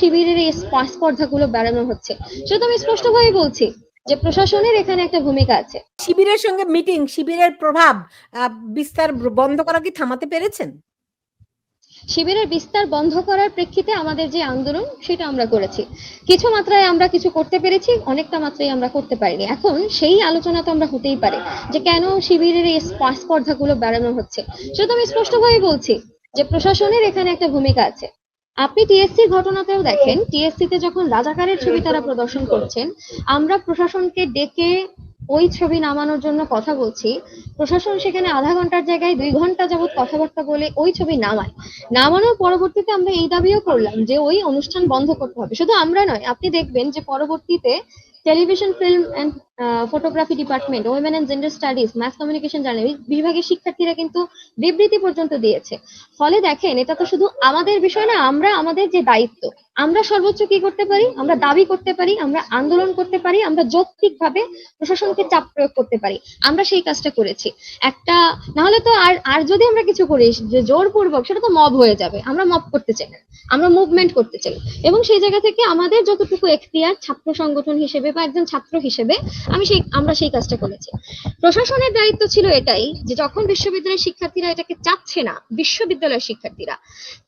শিবিরের এই স্প- স্পর্ধাগুলো বেড়ানো হচ্ছে। সেটা আমি স্পষ্টভাবে বলছি যে প্রশাসনের এখানে একটা ভূমিকা আছে। শিবিরের সঙ্গে মিটিং শিবিরের প্রভাব বিস্তার বন্ধ করা কি থামাতে পেরেছেন? শিবিরের বিস্তার বন্ধ করার প্রেক্ষিতে আমাদের যে আন্দোলন সেটা আমরা করেছি। কিছু মাত্রায় আমরা কিছু করতে পেরেছি অনেকটা মাত্রায় আমরা করতে পারিনি। এখন সেই আলোচনা তো আমরা হতেই পারে যে কেন শিবিরের এই স্প- স্পর্ধাগুলো বেড়ানো হচ্ছে। সেটা আমি স্পষ্টভাবে বলছি যে প্রশাসনের এখানে একটা ভূমিকা আছে। আপনি টিএসসির ঘটনাতেও দেখেন টিএসসি তে যখন রাজাকারের ছবি তারা প্রদর্শন করছেন, আমরা প্রশাসনকে ডেকে ওই ছবি নামানোর জন্য কথা বলছি। প্রশাসন সেখানে আধা ঘণ্টার জায়গায় দুই ঘণ্টা যাবৎ কথাবার্তা বলে ওই ছবি নামায়। নামানোর পরবর্তীতে আমরা এই দাবিও করলাম যে ওই অনুষ্ঠান বন্ধ করতে হবে। শুধু আমরা নয়, আপনি দেখবেন যে পরবর্তীতে television, film and photography department women and gender studies mass communication journalist বিভাগের শিক্ষার্থীরা কিন্তু বিবৃতি পর্যন্ত দিয়েছে। ফলে দেখেন, এটা তো শুধু আমাদের বিষয় না, আমরা আমাদের যে দায়িত্ব, আমরা সর্বোচ্চ কি করতে পারি? আমরা দাবি করতে পারি, আমরা আন্দোলন করতে পারি, আমরা যৌক্তিকভাবে প্রশাসনকে চাপ প্রয়োগ করতে পারি। আমরা সেই কাজটা করেছি। একটা, নাহলে তো আর আর যদি আমরা কিছু করি, যে জোরপূর্বক, সেটা তো মব হয়ে যাবে। আমরা মব করতে চাই না। আমরা মুভমেন্ট করতে চাই। এবং সেই জায়গা থেকে আমাদের যতটুকু এখতিয়ার ছাত্র সংগঠন হিসেবে বা একজন ছাত্র হিসেবে আমি সেই, আমরা সেই কাজটা করেছি। প্রশাসনের দায়িত্ব ছিল এটাই যে যখন বিশ্ববিদ্যালয়ের শিক্ষার্থীরা এটাকে চাচ্ছে না, বিশ্ববিদ্যালয়ের শিক্ষার্থীরা,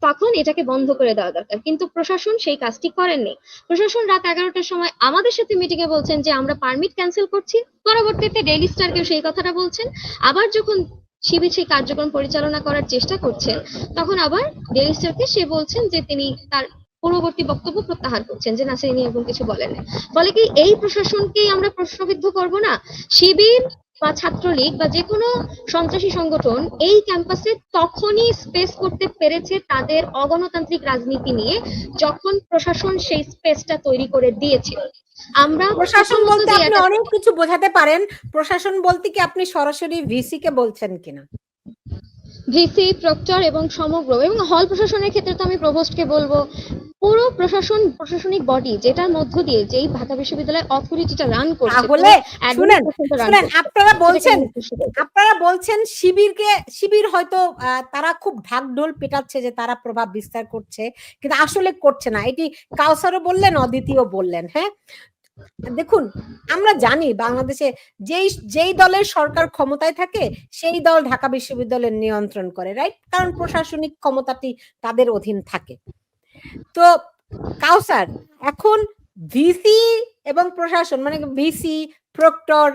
তখন এটাকে বন্ধ করে দেওয়া দরকার। কিন্তু প্রশাসন সেই কাজটি করেননি। প্রশাসন রাত এগারোটার সময় আমাদের সাথে মিটিং এ বলছেন যে, আমরা পারমিট ক্যান্সেল করছি। পরবর্তীতে ডেইলি স্টারকেও সেই কথাটা বলছেন। আবার যখন শিবির সেই কার্যক্রম পরিচালনা করার চেষ্টা করছেন, তখন আবার ডেইলি স্টারকে সে বলছেন যে, তিনি তার পূর্ববর্তী বক্তব্য প্রত্যাহার করছেন যে না তিনি এরকম কিছু বলেন ফলে কি এই প্রশাসনকেই আমরা প্রশ্নবিদ্ধ করব না? শিবির বা ছাত্রলীগ বা যে কোনো সন্ত্রাসী সংগঠন এই ক্যাম্পাসে তখনই স্পেস করতে পেরেছে তাদের অগণতান্ত্রিক রাজনীতি নিয়ে যখন প্রশাসন সেই স্পেসটা তৈরি করে দিয়েছে। আমরা প্রশাসন বলতে আপনি অনেক কিছু বোঝাতে পারেন। প্রশাসন বলতে কি আপনি সরাসরি ভিসি কে বলছেন কিনা? ভিসি প্রক্টর এবং সমগ্র এবং হল প্রশাসনের ক্ষেত্রে তো আমি প্রভোস্টকে বলব পুরো প্রশাসন প্রশাসনিক বডি যেটার মধ্য দিয়ে যেই ঢাকা বিশ্ববিদ্যালয় অথরিটিটা রান করছে তাহলে শুনেন শুনেন আপনারা বলছেন। আপনারা বলছেন শিবিরকে শিবির হয়তো আহ, তারা খুব ঢাকঢোল পেটাচ্ছে যে তারা প্রভাব বিস্তার করছে কিন্তু আসলে করছে না। এটি কাউসারও বললেন অদ্বিতীয় বললেন হ্যাঁ? দেখুন, আমরা জানি বাংলাদেশে যেই যেই দলের সরকার ক্ষমতায় থাকে, সেই দল ঢাকা বিশ্ববিদ্যালয়ের নিয়ন্ত্রণ করে রাইট কারণ প্রশাসনিক ক্ষমতাটি তাদের অধীন থাকে। তো কাউসার এখন ভিসি এবং প্রশাসন মানে ভিসি, প্রক্টর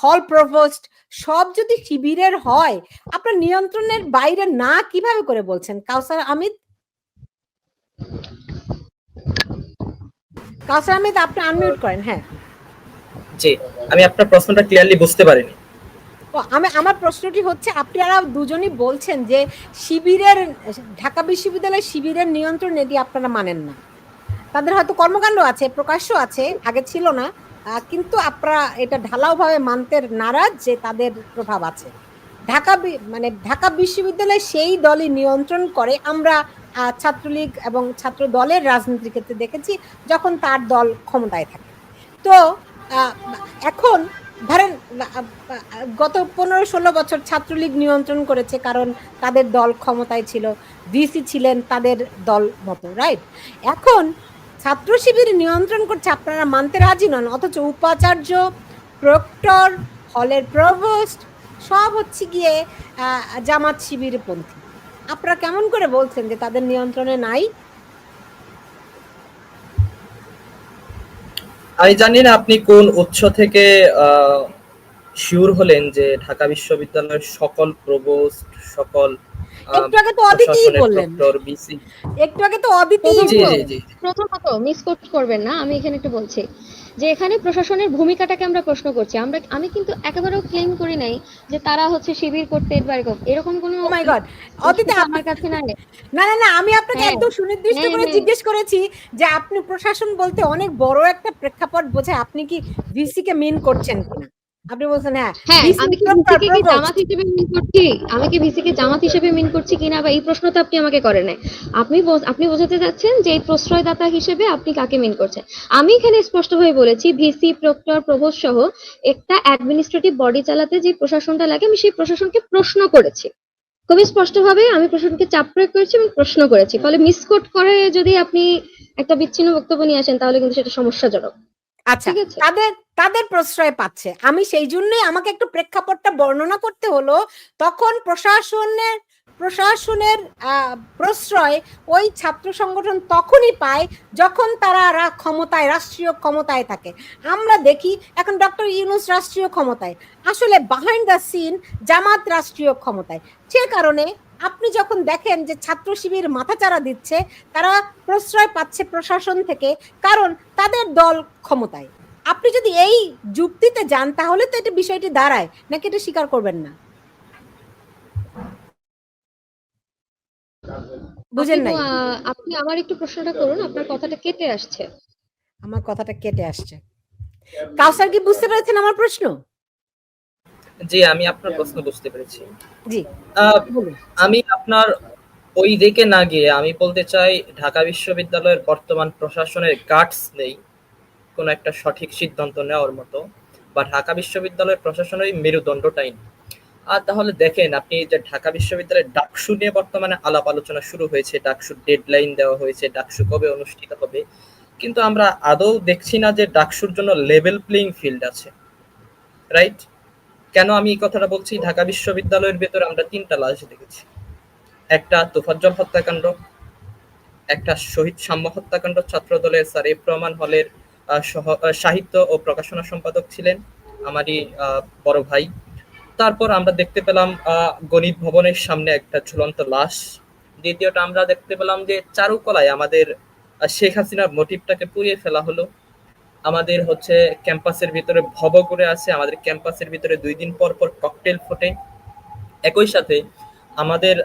হল প্রভোস্ট, সব যদি শিবিরের হয়, আপনার নিয়ন্ত্রণের বাইরে না কীভাবে করে বলছেন? কাউসার আমিদ কাউসার আহমেদ আপনি আনমিউট করেন হ্যাঁ। জি আমি আপনার প্রশ্নটা ক্লিয়ারলি বুঝতে পারিনি। আমি আমার প্রশ্নটি হচ্ছে আপনারা দুজনই বলছেন যে শিবিরের ঢাকা বিশ্ববিদ্যালয়ের শিবিরের নিয়ন্ত্রণ এটি আপনারা মানেন না। তাদের হয়তো কর্মকাণ্ড আছে প্রকাশ্য আছে আগে ছিল না কিন্তু আপনারা এটা ঢালাওভাবে মানতে নারাজ যে তাদের প্রভাব আছে। ঢাকা মানে ঢাকা বিশ্ববিদ্যালয় সেই দলই নিয়ন্ত্রণ করে আমরা ছাত্রলীগ এবং ছাত্র দলের রাজনীতির ক্ষেত্রে দেখেছি যখন তার দল ক্ষমতায় থাকে। তো এখন ধরেন গত পনেরো ষোলো বছর ছাত্রলীগ নিয়ন্ত্রণ করেছে কারণ তাদের দল ক্ষমতায় ছিল, ভিসি ছিলেন তাদের দল মতো রাইট এখন ছাত্র শিবির নিয়ন্ত্রণ করছে, আপনারা মানতে রাজি নন, অথচ উপাচার্য, প্রক্টর, হলের প্রভোস্ট, সব হচ্ছে গিয়ে জামাত শিবির পন্থী আপনারা কেমন করে বলছেন যে তাদের নিয়ন্ত্রণে নাই? আমি জানি না আপনি কোন উৎস থেকে শিওর হলেন যে ঢাকা বিশ্ববিদ্যালয়ের সকল প্রভোস্ট সকল একটু আগে তো অদিতিই বললেন। একটু আগে তো অদিতিই জি বললেন। জি জি প্রথমত মিসকোট করবেন না আমি এখানে একটু বলছি। যে এখানে প্রশাসনের ভূমিকাটাকে আমরা প্রশ্ন করছি। আমরা আমি কিন্তু একেবারেও ক্লেম করি নাই যে তারা হচ্ছে শিবির করতে এরকম এরকম কোনো ও মাই গড তথ্য অদিতি তো আপ- আমার কাছে না না না না আমি আপনাকে হ্যাঁ, একদম সুনির্দিষ্ট হ্যাঁ, করে হ্যাঁ। জিজ্ঞেস করেছি যে আপনি প্রশাসন বলতে অনেক বড় একটা প্রেক্ষাপট বোঝে আপনি কি ভিসি কে মিন করছেন কিনা? আপনি বলছেন হ্যাঁ হ্যাঁ আমি কি ভিসিকে কি জামাত হিসেবে মিন করছি? আমি কি ভিসিকে জামাত হিসেবে মিন করছি কিনা বা এই প্রশ্ন তো আপনি আমাকে করেন নাই। আপনি আপনি বোঝাতে যাচ্ছেন যে এই প্রশ্রয়দাতা হিসেবে আপনি কাকে মিন করছেন? আমি এখানে স্পষ্টভাবে বলেছি ভিসি প্রক্টর প্রভোস্ট সহ একটা অ্যাডমিনিস্ট্রেটিভ বডি চালাতে যে প্রশাসনটা লাগে আমি সেই প্রশাসনকে প্রশ্ন করেছি। খুবই স্পষ্টভাবে আমি প্রশ্নকে চাপ প্রয়োগ করেছি এবং প্রশ্ন করেছি। ফলে মিসকোট করে যদি আপনি একটা বিচ্ছিন্ন বক্তব্য নিয়ে আসেন তাহলে কিন্তু সেটা সমস্যাজনক। আচ্ছা তাদের তাদের প্রশ্রয় পাচ্ছে। আমি সেই জন্যই আমাকে একটু প্রেক্ষাপটটা বর্ণনা করতে হলো, তখন প্রশাসনের প্রশাসনের প্রশ্রয় ওই ছাত্র সংগঠন তখনই পায় যখন তারা ক্ষমতায়, রাষ্ট্রীয় ক্ষমতায় থাকে। আমরা দেখি এখন ডক্টর ইউনুস রাষ্ট্রীয় ক্ষমতায়। আসলে বাহাইন্ড দ্য সিন জামাত রাষ্ট্রীয় ক্ষমতায়। সে কারণে আপনি যখন দেখেন যে ছাত্র শিবির মাথাচাড়া দিচ্ছে, তারা প্রশ্রয় পাচ্ছে প্রশাসন থেকে কারণ তাদের দল ক্ষমতায়। আপনি যদি এই যুক্তিতে যান তাহলে তো এটা বিষয়টি দাঁড়ায়। নাকি এটা স্বীকার করবেন না? বুঝেন আপনি নাই? আপনি আমার একটু প্রশ্নটা করুন আপনার কথাটা কেটে আসছে। আমার কথাটা কেটে আসছে। কাউসার কি বুঝতে পেরেছেন আমার প্রশ্ন? জি আমি আপনার প্রশ্ন বুঝতে পেরেছি। জি আহ, আমি আপনার ওই দিকে না গিয়ে আমি বলতে চাই ঢাকা বিশ্ববিদ্যালয়ের বর্তমান প্রশাসনের গার্ডস নেই। কোনো একটা সঠিক সিদ্ধান্ত নেওয়ার মতো বা ঢাকা বিশ্ববিদ্যালয়ের প্রশাসনের মেরুদণ্ডটাই নেই। আর তাহলে দেখেন, আপনি যে ঢাকা বিশ্ববিদ্যালয়ের ডাকসু নিয়ে বর্তমানে আলাপ আলোচনা শুরু হয়েছে ডাকসুর ডেডলাইন দেওয়া হয়েছে, ডাকসু কবে অনুষ্ঠিত হবে, কিন্তু আমরা আদৌ দেখছি না যে ডাকসুর জন্য লেভেল প্লেইং ফিল্ড আছে। রাইট কেন আমি এই কথাটা বলছি? ঢাকা বিশ্ববিদ্যালয়ের ভেতরে আমরা তিনটা লাশ দেখেছি। একটা তোফাজ্জল হত্যাকাণ্ড, একটা শহীদ সাম্য হত্যাকাণ্ড ছাত্রদলের স্যার এফ রহমান হলের সহ- সাহিত্য ও প্রকাশনা সম্পাদক ছিলেন আমারই বড় ভাই। তারপর আমরা দেখতে পেলাম গণিত ভবনের সামনে একটা ঝুলন্ত লাশ। দ্বিতীয়টা আমরা দেখতে পেলাম যে চারুকলায় আমাদের শেখ হাসিনার মোটিভটাকে পুড়িয়ে ফেলা হলো। আমাদের হচ্ছে ক্যাম্পাসের ভিতরে ভব করে আছে, আমাদের ক্যাম্পাসের ভিতরে দুই দিন পর পর ককটেল ফোটে। একই সাথে আমাদের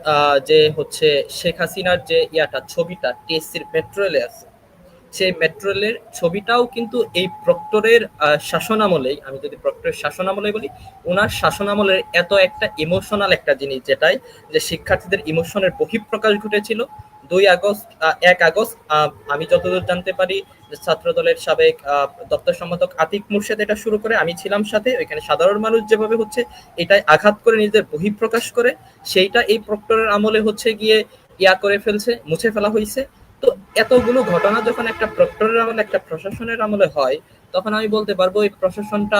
যে হচ্ছে শেখ হাসিনার যে ইয়াটা, ছবিটা টিএসসির পেট্রোলে আছে সেই মেট্রো রেলের ছবিটাও কিন্তু এই প্রক্টরের শাসনামলেই, আমি যদি প্রক্টরের শাসনামলে বলি ওনার শাসনামলের এত একটা ইমোশনাল একটা জিনিস যেটাই, যে শিক্ষার্থীদের ইমোশনের বহিঃপ্রকাশ ঘটেছিল। দুই আগস্ট এক আগস্ট আমি যতদূর জানতে পারি ছাত্র দলের সাবেক দপ্তর সম্পাদক আতিক মুর্শেদ এটা শুরু করে, আমি ছিলাম সাথে, ওইখানে সাধারণ মানুষ যেভাবে হচ্ছে, এটাই আঘাত করে নিজেদের বহিঃপ্রকাশ করে। সেইটা এই প্রক্টরের আমলে হচ্ছে গিয়ে ইয়া করে ফেলছে, মুছে ফেলা হয়েছে তো এতগুলো ঘটনা যখন একটা প্রক্টরের আমলে, একটা প্রশাসনের আমলে হয়, তখন আমি বলতে পারব এই প্রশাসনটা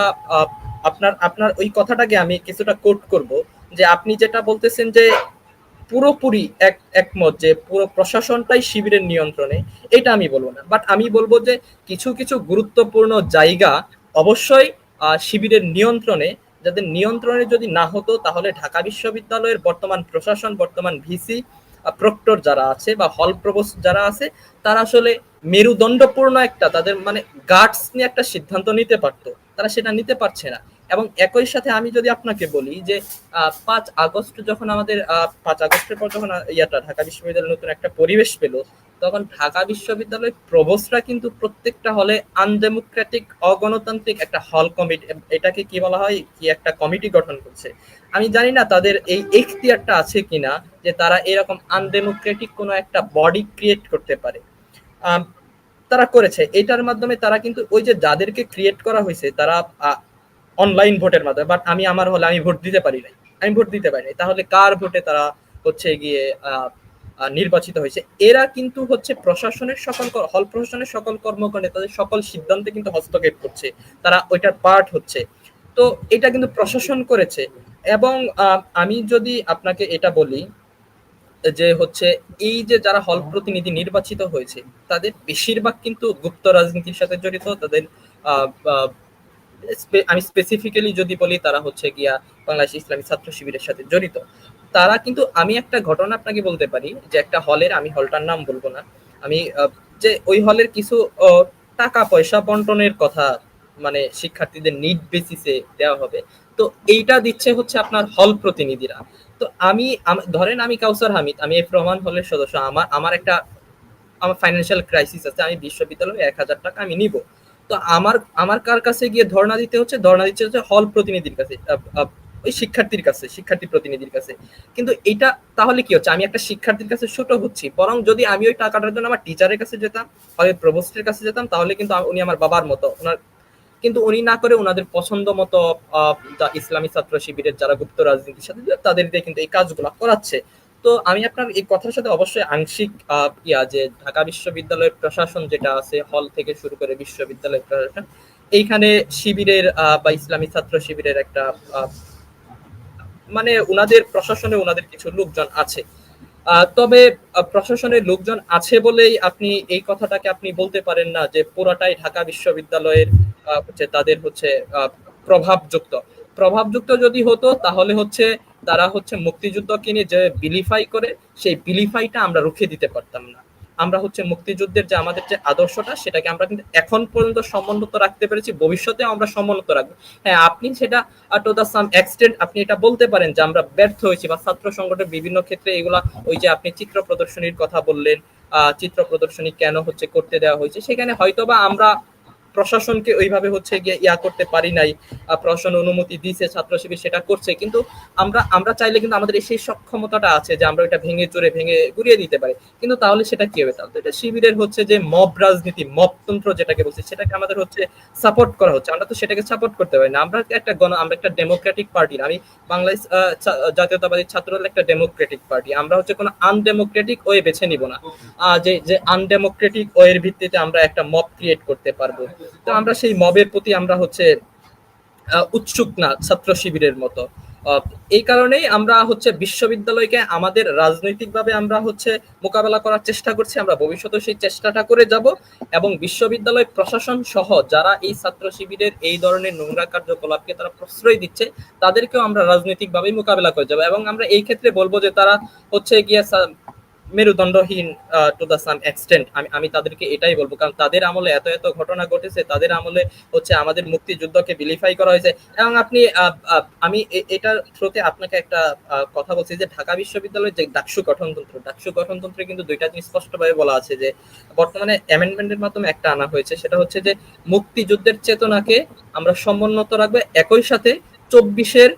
আপনার আপনার ওই কথাটাকে আমি কিছুটা কোট করব যে আপনি যেটা বলতেছেন যে পুরোপুরি এক, একমত যে পুরো প্রশাসনটাই শিবিরের নিয়ন্ত্রণে, এটা আমি বলব না। বাট আমি বলব যে কিছু কিছু গুরুত্বপূর্ণ জায়গা অবশ্যই শিবিরের নিয়ন্ত্রণে, যাদের নিয়ন্ত্রণে যদি না হতো, তাহলে ঢাকা বিশ্ববিদ্যালয়ের বর্তমান প্রশাসন, বর্তমান ভিসি প্রক্টর যারা আছে বা হল প্রবোস যারা আছে, তারা আসলে মেরুদণ্ডপূর্ণ একটা, তাদের মানে গার্ডস নিয়ে একটা সিদ্ধান্ত নিতে পারতো। তারা সেটা নিতে পারছে না। এবং একই সাথে আমি যদি আপনাকে বলি যে পাঁচ আগস্ট যখন আমাদের পাঁচ আগস্টের পর যখন ইয়াটা ঢাকা বিশ্ববিদ্যালয় নতুন একটা পরিবেশ পেল তখন ঢাকা বিশ্ববিদ্যালয়ের প্রভোস্টরা কিন্তু প্রত্যেকটা হলে আনডেমোক্রেটিক অগণতান্ত্রিক একটা হল কমিটি, এটাকে কি বলা হয়? কি একটা কমিটি গঠন করছে। আমি জানি না তাদের এই এখতিয়ারটা আছে কিনা, যে তারা এরকম আনডেমোক্রেটিক কোনো একটা বডি ক্রিয়েট করতে পারে। তারা করেছে। এটার মাধ্যমে তারা কিন্তু ওই যে যাদেরকে ক্রিয়েট করা হয়েছে, তারা অনলাইন ভোটের মাধ্যমে, বাট আমি, আমার হলে আমি ভোট দিতে পারি নাই। আমি ভোট দিতে পারি নাই। তাহলে কার ভোটে তারা হচ্ছে গিয়ে নির্বাচিত হয়েছে। এরা কিন্তু হচ্ছে প্রশাসনের সকল হল প্রশাসনের সকল কর্মকাণ্ডে তাদের সকল সিদ্ধান্তে কিন্তু হস্তক্ষেপ করছে। তারা ওইটার পার্ট হচ্ছে। তো এটা কিন্তু প্রশাসন করেছে এবং আমি যদি আপনাকে এটা বলি, যে হচ্ছে এই যে যারা হল প্রতিনিধি নির্বাচিত হয়েছে, তাদের বেশিরভাগ কিন্তু গুপ্ত রাজনীতির সাথে জড়িত। তাদের আমি স্পেসিফিক্যালি যদি বলি, তারা হচ্ছে গিয়া বাংলাদেশ ইসলামী ছাত্র শিবিরের সাথে জড়িত। তারা কিন্তু, আমি একটা ঘটনা আপনাকে বলতে পারি যে একটা হলের, আমি হলটার নাম বলব না, আমি যে ওই হলের কিছু টাকা পয়সা বন্টনের কথা মানে শিক্ষার্থীদের নিট বেসিসে দেওয়া হবে। তো এইটা দিচ্ছে হচ্ছে আপনার হল প্রতিনিধিরা। তো আমি ধরেন আমি কাউসার হামিদ, আমি এফ রহমান হলের সদস্য, আমার আমার একটা, আমার ফাইন্যান্সিয়াল ক্রাইসিস আছে, আমি বিশ্ববিদ্যালয়ে এক হাজার টাকা আমি নিব। তো আমার আমার কার কাছে গিয়ে ধর্ণা দিতে হচ্ছে? ধর্ণা দিতে হচ্ছে হল প্রতিনিধির কাছে ওই শিক্ষার্থীর কাছে, শিক্ষার্থী প্রতিনিধির কাছে। কিন্তু এটা তাহলে কি হচ্ছে? আমি একটা শিক্ষার্থীর কাছে ছোট হচ্ছি, বরং যদি আমি ওই টাকাটার জন্য আমার টিচারের কাছে যেতাম হয় প্রভোস্টের কাছে যেতাম, তাহলে কিন্তু উনি আমার বাবার মতো, ওনার কিন্তু উনি না করে ওনাদের পছন্দ মতো ইসলামী ছাত্র শিবিরের যারা গুপ্ত রাজনীতির সাথে তাদের দিয়ে কিন্তু এই কাজগুলো করাচ্ছে। তো আমি আপনার এই কথার সাথে অবশ্যই আংশিক ইয়া যে ঢাকা বিশ্ববিদ্যালয়ের প্রশাসন যেটা আছে হল থেকে শুরু করে বিশ্ববিদ্যালয়ের প্রশাসন, এইখানে শিবিরের বা ইসলামী ছাত্র শিবিরের একটা মানে উনাদের প্রশাসনে উনাদের কিছু লোকজন আছে। তবে প্রশাসনের লোকজন আছে বলেই আপনি এই কথাটাকে আপনি বলতে পারেন না যে পুরাটাই ঢাকা বিশ্ববিদ্যালয়ের হচ্ছে তাদের হচ্ছে প্রভাবযুক্ত। প্রভাবযুক্ত যদি হতো, তাহলে হচ্ছে তারা হচ্ছে মুক্তিযুদ্ধকে নিয়ে যে বিলিফাই করে, সেই বিলিফাইটা আমরা রুখে দিতে পারতাম না। আমরা হচ্ছে মুক্তিযুদ্ধের যে আমাদের যে আদর্শটা, সেটাকে আমরা কিন্তু এখন পর্যন্ত সমুন্নত রাখতে পেরেছি ভবিষ্যতে আমরা সমুন্নত রাখব। হ্যাঁ আপনি সেটা টু দা সাম এক্সটেন্ট আপনি এটা বলতে পারেন যে আমরা ব্যর্থ হয়েছি বা ছাত্র সংগঠনের বিভিন্ন ক্ষেত্রে এগুলা, ওই যে আপনি চিত্র প্রদর্শনীর কথা বললেন চিত্র প্রদর্শনী কেন হচ্ছে করতে দেওয়া হয়েছে, সেখানে হয়তোবা আমরা প্রশাসনকে ওইভাবে হচ্ছে গিয়ে ইয়া করতে পারি নাই প্রশাসন অনুমতি দিয়েছে ছাত্র শিবির সেটা করছে, কিন্তু আমরা আমরা চাইলে কিন্তু আমাদের সেই সক্ষমতাটা আছে যে আমরা এটা ভেঙে চুরে ভেঙে গুড়িয়ে দিতে পারি। কিন্তু তাহলে সেটা কি হবে তাহলে? এটা শিবিরের হচ্ছে যে মব রাজনীতি মবতন্ত্র যেটাকে বলছে, সেটাকে আমাদের হচ্ছে সাপোর্ট করা হচ্ছে। আমরা তো সেটাকে সাপোর্ট করতে পারি না। আমরা একটা গণ, আমরা একটা ডেমোক্রেটিক পার্টি না। আমি বাংলাদেশ জাতীয়তাবাদী ছাত্র একটা ডেমোক্রেটিক পার্টি আমরা হচ্ছে কোনো আনডেমোক্রেটিক ওয়ে বেছে নিব না। যে যে আনডেমোক্রেটিক ওয়ের ভিত্তিতে আমরা একটা মব ক্রিয়েট করতে পারব। তো আমরা সেই মবের প্রতি আমরা হচ্ছে উৎসুক না, ছাত্র শিবিরের মতো। এই কারণেই আমরা হচ্ছে বিশ্ববিদ্যালয়কে আমাদের রাজনৈতিকভাবে আমরা হচ্ছে মোকাবেলা করার চেষ্টা করছি, আমরা ভবিষ্যতে সেই চেষ্টাটা করে যাব এবং বিশ্ববিদ্যালয় প্রশাসন সহ যারা এই ছাত্র শিবিরের এই ধরনের নোংরা কার্যকলাপকে তারা প্রশ্রয় দিচ্ছে, তাদেরকেও আমরা রাজনৈতিকভাবে মোকাবেলা করে যাব। এবং আমরা এই ক্ষেত্রে বলব যে তারা হচ্ছে গিয়ে মেরুদণ্ডহীন টু দ্য সাম এক্সটেন্ট আমি আমি তাদেরকে এটাই বলব, কারণ তাদের আমলে এত এত ঘটনা ঘটেছে, তাদের আমলে হচ্ছে আমাদের মুক্তিযুদ্ধকে বিলিফাই করা হয়েছে। এবং আপনি আমি এটার থ্রুতে আপনাকে একটা কথা বলছি যে ঢাকা বিশ্ববিদ্যালয়ের যে ডাকসু গঠনতন্ত্র, ডাকসু গঠনতন্ত্রে কিন্তু দুইটা জিনিস স্পষ্টভাবে বলা আছে যে, বর্তমানে অ্যামেন্ডমেন্টের মাধ্যমে একটা আনা হয়েছে, সেটা হচ্ছে যে মুক্তিযুদ্ধের চেতনাকে আমরা সমুন্নত রাখব, একই সাথে চব্বিশের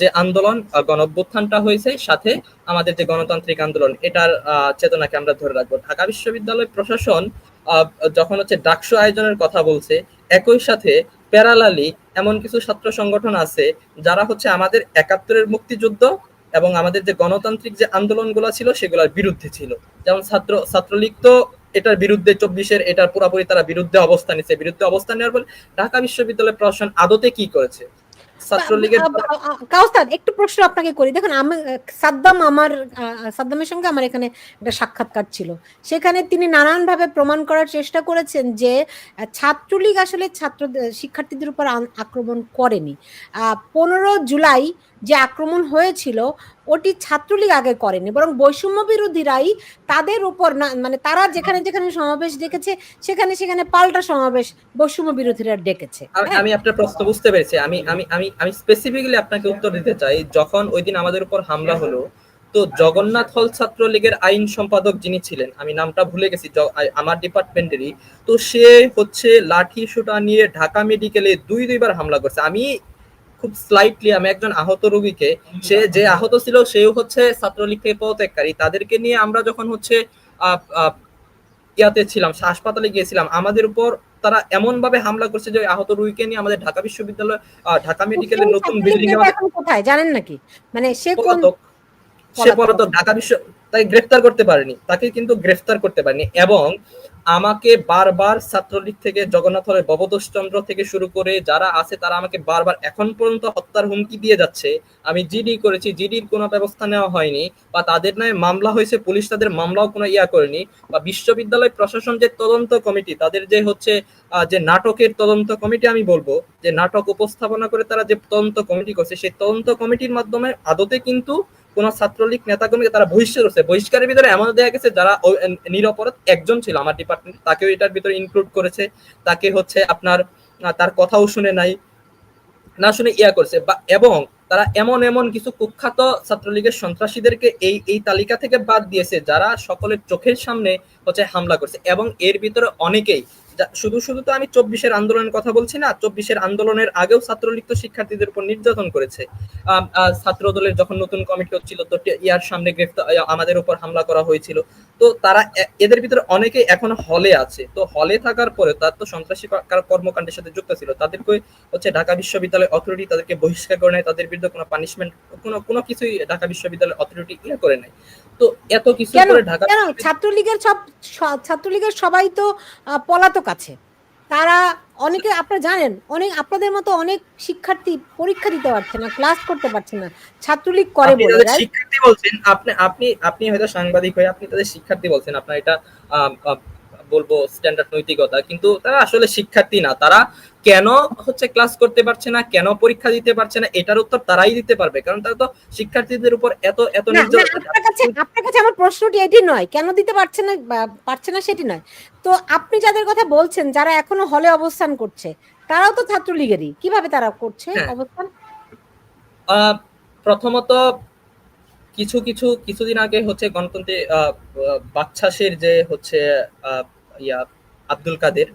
যে আন্দোলন আহ, গণঅভ্যুত্থানটা হয়েছে সাথে আমাদের যে গণতান্ত্রিক আন্দোলন এটার চেতনাকে আমরা ধরে রাখব। ঢাকা বিশ্ববিদ্যালয় প্রশাসন যখন হচ্ছে ডাকসু আয়োজনের কথা বলছে একই সাথে প্যারালালি এমন কিছু ছাত্র সংগঠন আছে যারা হচ্ছে আমাদের একাত্তরের মুক্তিযুদ্ধ এবং আমাদের যে গণতান্ত্রিক যে আন্দোলনগুলো ছিল সেগুলোর বিরুদ্ধে ছিল। যেমন ছাত্র ছাত্রলীগ তো এটার বিরুদ্ধে চব্বিশের এটার পুরোপুরি তারা বিরুদ্ধে অবস্থান নিচ্ছে। বিরুদ্ধে অবস্থান নেওয়ার ফলে ঢাকা বিশ্ববিদ্যালয় প্রশাসন আদতে কি করেছে? ছাত্রলীগের কাউসার একটু প্রশ্ন আপনাকে করি। দেখুন, আমি সাদ্দাম আমার সাদ্দামের সঙ্গে আমার এখানে একটা সাক্ষাৎকার ছিল। সেখানে তিনি নানানভাবে প্রমাণ করার চেষ্টা করেছেন যে ছাত্রলীগ আসলে ছাত্র শিক্ষার্থীদের উপর আক্রমণ করেনি। পনেরো জুলাই যে আক্রমণ হয়েছিল ওটি ছাত্রলীগ আগে করেনি বরং বৈষম্য বিরোধীরাই তাদের উপর না মানে তারা যেখানে যেখানে সমাবেশ ডেকেছে সেখানে সেখানে পাল্টা সমাবেশ বৈষম্য বিরোধীরা ডেকেছে আমি হ্যাঁ? আপনার প্রশ্ন বুঝতে পেরেছি আমি আমি আমি আমি স্পেসিফিক্যালি আপনাকে উত্তর দিতে চাই যখন ওই দিন আমাদের উপর হামলা হলো তো জগন্নাথ হল ছাত্রলীগের আইন সম্পাদক যিনি ছিলেন আমি নামটা ভুলে গেছি আমার ডিপার্টমেন্টেরই তো সে হচ্ছে লাঠি সুটা নিয়ে ঢাকা মেডিকেলে দুই দুইবার হামলা করছে আমি খুব স্লাইটলি আমি একজন আহত রোগীকে সে যে আহত ছিল সেও হচ্ছে ছাত্রলীগ থেকে পদত্যাগকারী। তাদেরকে নিয়ে আমরা যখন হচ্ছে ইয়াতে ছিলাম হাসপাতালে গিয়েছিলাম আমাদের উপর তারা এমন ভাবে হামলা করছে যে আহত রুগীকে নিয়ে আমাদের ঢাকা বিশ্ববিদ্যালয় ঢাকা মেডিকেলের নতুন বিল্ডিং এখন কোথায়? জানেন নাকি? মানে সে কোন সে। পলাতক। ঢাকা বিশ্ব তাই গ্রেফতার করতে পারেনি। তাকে কিন্তু গ্রেফতার করতে পারেনি। এবং আমাকে বারবার ছাত্রলীগ থেকে জগন্নাথ হলের ভবতোষ চন্দ্র থেকে শুরু করে যারা আছে তারা আমাকে বারবার এখন পর্যন্ত হত্যার হুমকি দিয়ে যাচ্ছে। আমি জিডি করেছি, জিডির কোনো ব্যবস্থা নেওয়া হয়নি বা তাদের নামে মামলা হয়েছে, পুলিশ তাদের মামলাও কোনো ইয়া করেনি বা বিশ্ববিদ্যালয় প্রশাসন যে তদন্ত কমিটি, তাদের যে হচ্ছে যে নাটকের তদন্ত কমিটি আমি বলব, যে নাটক উপস্থাপনা করে তারা যে তদন্ত কমিটি করছে, সেই তদন্ত কমিটির মাধ্যমে আদতে কিন্তু কোন ছাত্রলীগ নেতাকর্মীকে তারা বহিষ্কার করছে। বহিষ্কারের ভিতরে এমন দেখা গেছে যারা নিরপরাধ একজন ছিল আমার ডিপার্টমেন্ট তাকেও এটার ভিতরে ইনক্লুড করেছে। তাকে হচ্ছে আপনার তার কথাও শুনে নাই, না শুনে ইয়া করছে। বা, এবং তারা এমন এমন কিছু কুখ্যাত ছাত্রলীগের সন্ত্রাসীদেরকে এই এই তালিকা থেকে বাদ দিয়েছে, যারা সকলের চোখের সামনে হচ্ছে হামলা করছে। এবং এর ভিতরে অনেকেই শুধু শুধু তো আমি চব্বিশের আন্দোলনের কথা বলছি না, চব্বিশের আন্দোলনের আগেও ছাত্রলীগ তো শিক্ষার্থীদের উপর নির্যাতন করেছে। ছাত্র দলের যখন নতুন কমিটি হচ্ছিল, তো ইয়ার সামনে গ্রেফতার আমাদের উপর হামলা করা হয়েছিল। তো তারা এদের ভিতরে অনেকেই এখনও হলে আছে। তো হলে থাকার পরে তার তো সন্ত্রাসী কর্মকাণ্ডের সাথে যুক্ত ছিল। তাদেরকে হচ্ছে ঢাকা বিশ্ববিদ্যালয় অথরিটি তাদেরকে বহিষ্কার করে নেয়। তাদের বিরুদ্ধে কোনো পানিশমেন্ট কোনো কোনো কিছুই ঢাকা বিশ্ববিদ্যালয় অথরিটি ইয়ে করে নেয়। তো এত কিছু করে ঢাকা কেন? ছাত্রলীগের সব ছাত্রলীগের সবাই তো পলাতক আছে। তারা অনেকে আপনারা জানেন অনেক আপনাদের মতো অনেক শিক্ষার্থী পরীক্ষা দিতে পারছে না ক্লাস করতে পারছে না। ছাত্রলীগ করে আপনি বলে শিক্ষার্থী বলছেন আপনি আপনি আপনি হয়তো সাংবাদিক হয়ে আপনি তাদের শিক্ষার্থী বলছেন আপনার এটা বলব স্ট্যান্ডার্ড নৈতিকতা। কিন্তু তারা আসলে শিক্ষার্থী না। তারা কেন হচ্ছে ক্লাস করতে পারছে না কেন পরীক্ষা দিতে পারছে না এটার উত্তর তারাই দিতে পারবে। কারণ তারা তো শিক্ষার্থীদের উপর এত এত আপনার কাছে আপনার কাছে আমার প্রশ্নটি এটি নয় কেন দিতে পারছে না পারছে না সেটি নয়। তো আপনি যাদের কথা বলছেন যারা এখনও হলে অবস্থান করছে তারাও তো ছাত্রলীগেরই। কীভাবে তারা করছে হ্যাঁ। অবস্থান? প্রথমত কিছু কিছু কিছুদিন আগে হচ্ছে গণতন্ত্রে আহ, আহ, যে হচ্ছে আহ, ইয়া আব্দুল কাদের,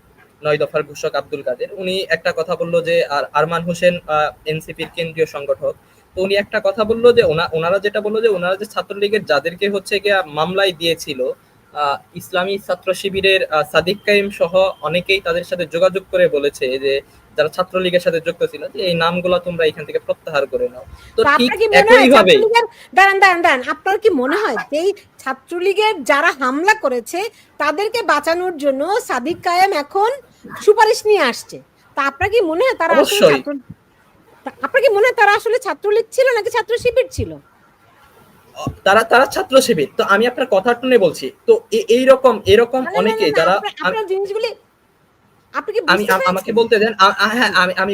নয় দফার ঘোষক আব্দুল কাদের। উনি একটা কথা বলল যে, আর আরমান হোসেন এনসিপির কেন্দ্রীয় সংগঠক। তো উনি একটা কথা বলল যে, ওনা- ওনারা যেটা বলল যে, ওনারা যে ছাত্রলীগের যাদেরকে হচ্ছে গিয়া মামলায় দিয়েছিল ইসলামী ছাত্র শিবিরের সাদিক কাইম সহ অনেকেই তাদের সাথে যোগাযোগ করে বলেছে যে যারা ছাত্রলীগের সাথে যুক্ত ছিল যে এই নামগুলো তোমরা এখান থেকে প্রত্যাহার করে নাও। তো ঠিক আপনার কি মনে হয় একই ভাবে দাঁড়ান দাঁড়ান দাঁড়ান। আপনার কি মনে হয় যে এই ছাত্রলীগের যারা হামলা করেছে তাদেরকে বাঁচানোর জন্য সাদিক কায়েম এখন সুপারিশ নিয়ে আসছে? তা আপনার কি মনে হয় তারা আসলে অবশ্যই। ছাত্র তা আপনার কি মনে হয় তারা আসলে ছাত্রলীগ ছিল নাকি ছাত্র শিবির ছিল? তারা তারা ছাত্র শিবির। তো আমি আপনার কথা শুনে বলছি। তো এ- এইরকম এরকম অনেকে যারা আপনার- জিনিসগুলি আমি আমাকে বলতে দেন হ্যাঁ আমি আমি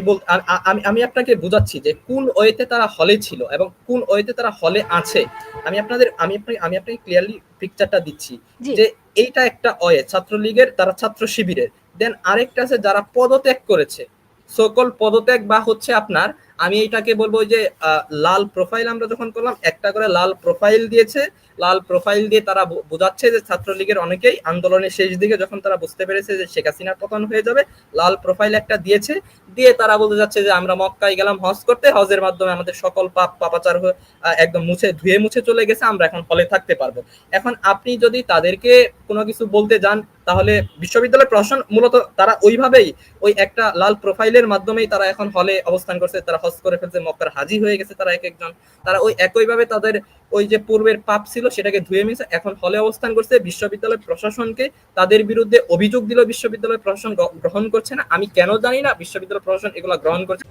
আমি আমি আপনাকে বুঝাচ্ছি যে কোন ওয়েতে তারা হলে ছিল এবং কোন ওয়েতে তারা হলে আছে। আমি আপনাদের আমি আপনাকে আমি আপনাকে ক্লিয়ারলি পিকচারটা দিচ্ছি যে এইটা একটা ওয়ে ছাত্রলীগের তারা ছাত্র শিবিরের। দেন আরেকটা আছে যারা পদত্যাগ করেছে। সকল পদত্যাগ বা হচ্ছে আপনার আমি এটাকে বলব যে আহ, লাল প্রোফাইল আমরা যখন করলাম একটা করে লাল প্রোফাইল দিয়েছে লাল প্রোফাইল দিয়ে তারা বোঝাচ্ছে যে ছাত্রলীগের অনেকেই আন্দোলনের শেষ দিকে যখন তারা বুঝতে পেরেছে যে শেখ হাসিনার পতন হয়ে যাবে, লাল প্রোফাইল একটা দিয়েছে। দিয়ে তারা বলতে যাচ্ছে যে আমরা মক্কায় গেলাম হজ করতে, হজের মাধ্যমে আমাদের সকল পাপ পাপাচার একদম মুছে, ধুয়ে মুছে চলে গেছে, আমরা এখন হলে থাকতে পারব। এখন আপনি যদি তাদেরকে কোনো কিছু বলতে যান, তাহলে বিশ্ববিদ্যালয় প্রশাসন মূলত তারা ওইভাবেই ওই একটা লাল প্রোফাইলের মাধ্যমেই তারা এখন হলে অবস্থান করছে, তারা হজ করে ফেলছে, মক্কার হাজি হয়ে গেছে তারা এক একজন। তারা ওই একইভাবে তাদের ওই যে পূর্বের পাপ ছিল সেটাকে ধুয়ে মিশে এখন হলে অবস্থান করছে বিশ্ববিদ্যালয় প্রশাসনকে। তাদের বিরুদ্ধে অভিযোগ দিল বিশ্ববিদ্যালয় প্রশাসন গ্রহণ করছে না। আমি কেন জানি না বিশ্ববিদ্যালয় প্রশাসন এগুলো গ্রহণ করছে।